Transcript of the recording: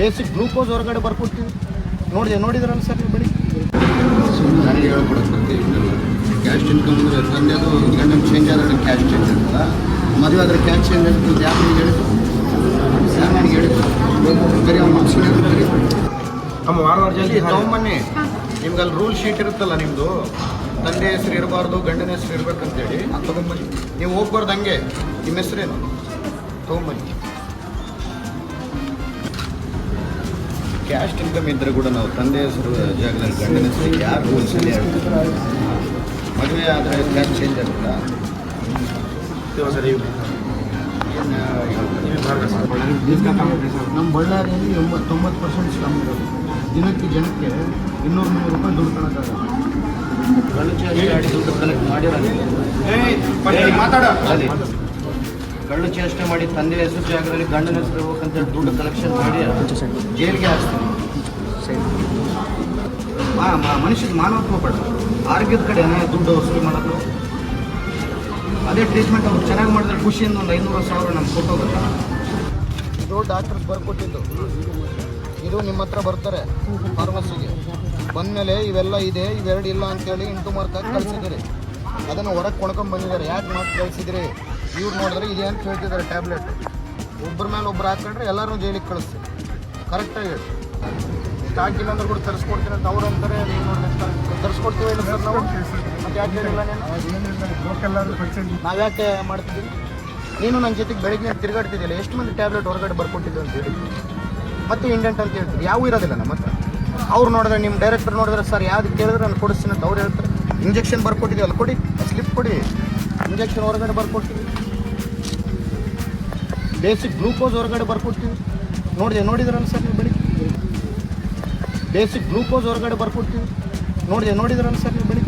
Basic glucose ಹೊರಗಡೆ ಬರ್ಕೊಡ್ತೀವಿ. ನೋಡಿದೆ ನೋಡಿದ್ರಲ್ಲ ಸರ್ ನೀವು ಬೆಳಿ? ನನಗೆ ಹೇಳ್ಕೊಡಕ್ಕೆ ಕ್ಯಾಶ್ ಇನ್ಕಮ್ ಅಂದರೆ ತಂದೆದು ಗಂಡನ ಚೇಂಜ್ ಆದರೆ ಕ್ಯಾಶ್ ಚೇಂಜ್ ಇರ್ತಲ್ಲ ಮದುವೆ ಆದರೆ ಕ್ಯಾಶ್ ಚೇಂಜ್ ಇರ್ತದೆ ಯಾರು ನನಗೆ ಹೇಳಿದ್ದು ಯಾರು ನನಗೆ ಹೇಳಿದ್ದು ಬರೀ ಅವ್ನು ಮನುಷ್ಯನೇ ಬರೀ. ನಮ್ಮ ವಾರವಾರ ಜಲ್ದಿ ತಗೊಂಬನ್ನಿ ನಿಮ್ಗೆ ಅಲ್ಲಿ ರೂಲ್ ಶೀಟ್ ಇರುತ್ತಲ್ಲ ನಿಮ್ಮದು ತಂದೆ ಹೆಸರು ಇರಬಾರ್ದು ಗಂಡನ ಹೆಸರು ಇರ್ಬೇಕಂತೇಳಿ. ಅದು ತೊಗೊಂಬನ್ನಿ ನೀವು ಹೋಗ್ಬಾರ್ದು ಹಂಗೆ. ನಿಮ್ಮ ಹೆಸರೇನು? ತೊಗೊಂಬನ್ನಿ ಕ್ಯಾಸ್ಟ್ ಇನ್ಕಮ್ ಇದ್ದರೆ ಕೂಡ ನಾವು ತಂದೆ ಹೆಸರು ಜಾಗದಲ್ಲಿ ಗಂಡನ ಹೆಸರು ಯಾರು ರೂಲ್ಸ್ ಮದುವೆ ಆದರೆ ಕ್ಯಾಸ್ಟ್ ಚೇಂಜ್ ಆಗುತ್ತಾ? ನಮ್ಮ ಬಳ್ಳಾರಿಯಲ್ಲಿ ಎಂಬತ್ತು ತೊಂಬತ್ತು ಪರ್ಸೆಂಟ್ ಸ್ಲಮ್ ಇರೋದು. ದಿನಕ್ಕೆ ಜನಕ್ಕೆ ಇನ್ನೂರು ನೂರು ರೂಪಾಯಿ ದುಡ್ಡು ಕೊಡೋಕ್ಕಾಗಲ್ಲ ಕಳ್ಳು ಚೇಷ್ಟೆ ಮಾಡಿ ತಂದೆ ಹೆಸರು ಜಾಗದಲ್ಲಿ ಗಂಡನ ಹೆಸರು ಹೋಗಂತ ದುಡ್ಡು ಕಲೆಕ್ಷನ್ ಮಾಡಿ ಜೈಲಿಗೆ ಮಾ ಮನುಷ್ಯದ ಮಾನವತ್ವ ಬೇಡ ಆರೋಗ್ಯದ ಕಡೆ ದುಡ್ಡು ವಸೂಲಿ ಮಾಡೋದು. ಅದೇ ಟ್ರೀಟ್ಮೆಂಟ್ ಅವ್ರು ಚೆನ್ನಾಗಿ ಮಾಡಿದ್ರೆ ಖುಷಿಯಿಂದ ಒಂದು ಐನೂರು ಸಾವಿರ ನಮ್ಗೆ ಕೊಟ್ಟೋಗುತ್ತಾ ಇದು ಡಾಕ್ಟರ್ ಬರ್ಕೊಟ್ಟಿದ್ದು. ಇದು ನಿಮ್ಮ ಹತ್ರ ಬರ್ತಾರೆ ಫಾರ್ಮಸಿಗೆ ಬಂದಮೇಲೆ ಇವೆಲ್ಲ ಇದೆ, ಇವೆರಡು ಇಲ್ಲ ಅಂತೇಳಿ ಇಂಟು ಮಾರ್ಕ್ ಹಾಕಿ ಕಳಿಸಿದ್ದೀರಿ. ಅದನ್ನು ಹೊರಗೆ ಕೊಣ್ಕೊಂಡು ಬಂದಿದ್ದಾರೆ. ಯಾಕೆ ಮಾತು ಕಳಿಸಿದ್ರಿ ಇವ್ರು ನೋಡಿದ್ರೆ ಇದೇನು ಕೇಳ್ತಿದ್ದಾರೆ ಟ್ಯಾಬ್ಲೆಟ್. ಒಬ್ಬರ ಮೇಲೆ ಒಬ್ರು ಹಾಕೊಂಡ್ರೆ ಎಲ್ಲರೂ ಜೈಲಿಗೆ ಕಳಿಸ್ತೀವಿ. ಕರೆಕ್ಟಾಗಿ ಹೇಳಿ ಸ್ಟಾಕ್ ಇನ್ನೊಂದು ಕೂಡ ತರಿಸ್ಕೊಡ್ತೀನಿ ಅಂತ ಅವ್ರು ಅಂತಾರೆ. ನೀವು ತರಿಸ್ಕೊಡ್ತೀವಿ ಇಲ್ಲ ಸರ್ ನಾವು? ಮತ್ತೆ ನೀನು? ನಾವು ಯಾಕೆ ನೀನು ನನ್ನ ಜೊತೆಗೆ ಬೆಳಗ್ಗೆ ತಿರುಗಾಡ್ತಿದ್ದಿಲ್ಲ ಎಷ್ಟು ಮಂದಿ ಟ್ಯಾಬ್ಲೆಟ್ ಹೊರಗಡೆ ಬರ್ಕೊಟ್ಟಿದ್ದು ಅಂತ ಹೇಳಿ. ಮತ್ತೆ ಇಂಡೆಂಟ್ ಅಂತ ಹೇಳ್ತೀವಿ ಯಾವೂ ಇರೋದಿಲ್ಲ ನಮ್ಮ ಹತ್ರ. ಅವ್ರು ನೋಡಿದ್ರೆ ನಿಮ್ಮ ಡೈರೆಕ್ಟರ್ ನೋಡಿದ್ರೆ, ಸರ್, ಯಾವ್ದು ಕೇಳಿದ್ರೆ ನಾನು ಕೊಡಿಸ್ತೀನಿ ಅಂತ ಅವ್ರು ಹೇಳ್ತಾರೆ. ಇಂಜೆಕ್ಷನ್ ಬರ್ಕೊಟ್ಟಿದ್ದೀವಲ್ಲ, ಕೊಡಿ ಸ್ಲಿಪ್ ಕೊಡಿ. ಇಂಜೆಕ್ಷನ್ ಹೊರಗಡೆ ಬರ್ಕೊಡ್ತೀವಿ ಬೇಸಿಕ್ ಗ್ಲೂಕೋಸ್ ಹೊರಗಡೆ ಬರ್ಕೊಡ್ತೀವಿ ನೋಡಿದೆ, ನೋಡಿದ್ರಲ್ಲ ಸರ್ ನೀವು ಬೇಸಿಕ್ ಗ್ಲೂಕೋಸ್ ಹೊರಗಡೆ ಬರ್ಕೊಡ್ತೀವಿ ನೋಡಿದೆ ನೋಡಿದ್ರಲ್ಲ ಸರ್ ನೀವು ಬೆಳಿ